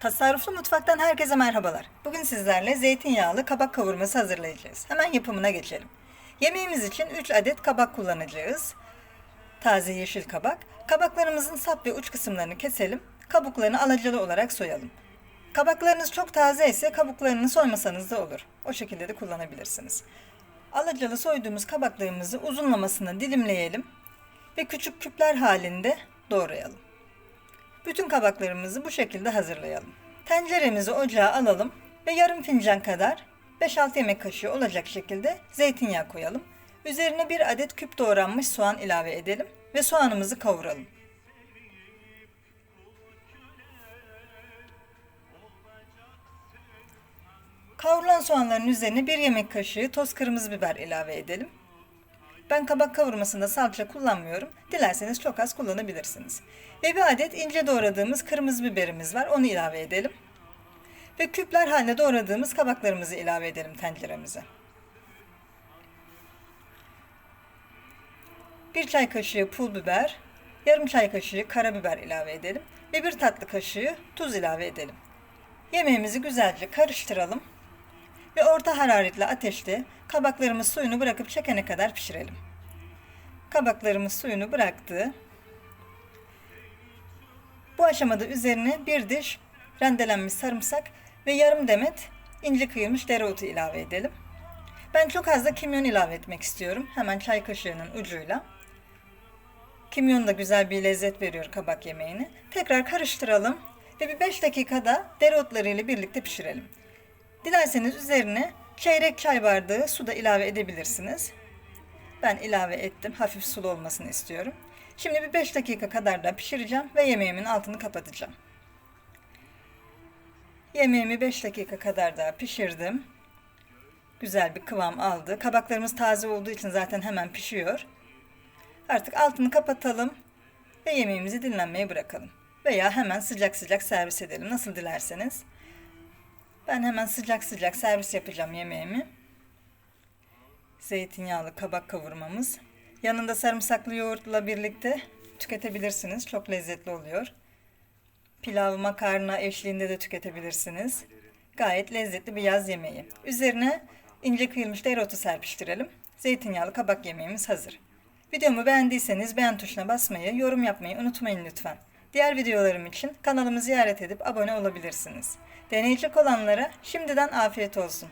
Tasarruflu Mutfak'tan herkese merhabalar. Bugün sizlerle zeytinyağlı kabak kavurması hazırlayacağız. Hemen yapımına geçelim. Yemeğimiz için 3 adet kabak kullanacağız. Taze yeşil kabak. Kabaklarımızın sap ve uç kısımlarını keselim. Kabuklarını alacalı olarak soyalım. Kabaklarınız çok taze ise kabuklarını soymasanız da olur. O şekilde de kullanabilirsiniz. Alacalı soyduğumuz kabaklarımızı uzunlamasına dilimleyelim ve küçük küpler halinde doğrayalım. Bütün kabaklarımızı bu şekilde hazırlayalım. Tenceremizi ocağa alalım ve yarım fincan kadar 5-6 yemek kaşığı olacak şekilde zeytinyağı koyalım. Üzerine bir adet küp doğranmış soğan ilave edelim ve soğanımızı kavuralım. Kavrulan soğanların üzerine bir yemek kaşığı toz kırmızı biber ilave edelim. Ben kabak kavurmasında salça kullanmıyorum. Dilerseniz çok az kullanabilirsiniz. Ve bir adet ince doğradığımız kırmızı biberimiz var. Onu ilave edelim. Ve küpler halinde doğradığımız kabaklarımızı ilave edelim tenceremize. Bir çay kaşığı pul biber, yarım çay kaşığı karabiber ilave edelim ve bir tatlı kaşığı tuz ilave edelim. Yemeğimizi güzelce karıştıralım ve orta hararetli ateşte kabaklarımız suyunu bırakıp çekene kadar pişirelim. Kabaklarımız suyunu bıraktı. Bu aşamada üzerine bir diş rendelenmiş sarımsak ve yarım demet ince kıyılmış dereotu ilave edelim. Ben çok az da kimyon ilave etmek istiyorum. Hemen çay kaşığının ucuyla. Kimyon da güzel bir lezzet veriyor kabak yemeğine. Tekrar karıştıralım ve bir 5 dakikada dereotları ile birlikte pişirelim. Dilerseniz üzerine çeyrek çay bardağı su da ilave edebilirsiniz. Ben ilave ettim. Hafif sulu olmasını istiyorum. Şimdi bir 5 dakika kadar da pişireceğim ve yemeğimin altını kapatacağım. Yemeğimi 5 dakika kadar daha pişirdim. Güzel bir kıvam aldı. Kabaklarımız taze olduğu için zaten hemen pişiyor. Artık altını kapatalım ve yemeğimizi dinlenmeye bırakalım. Veya hemen sıcak sıcak servis edelim nasıl dilerseniz. Ben hemen sıcak sıcak servis yapacağım yemeğimi. Zeytinyağlı kabak kavurmamız. Yanında sarımsaklı yoğurtla birlikte tüketebilirsiniz. Çok lezzetli oluyor. Pilav, makarna eşliğinde de tüketebilirsiniz. Gayet lezzetli bir yaz yemeği. Üzerine ince kıyılmış dereotu serpiştirelim. Zeytinyağlı kabak yemeğimiz hazır. Videomu beğendiyseniz beğen tuşuna basmayı, yorum yapmayı unutmayın lütfen. Diğer videolarım için kanalımı ziyaret edip abone olabilirsiniz. Deneyecek olanlara şimdiden afiyet olsun.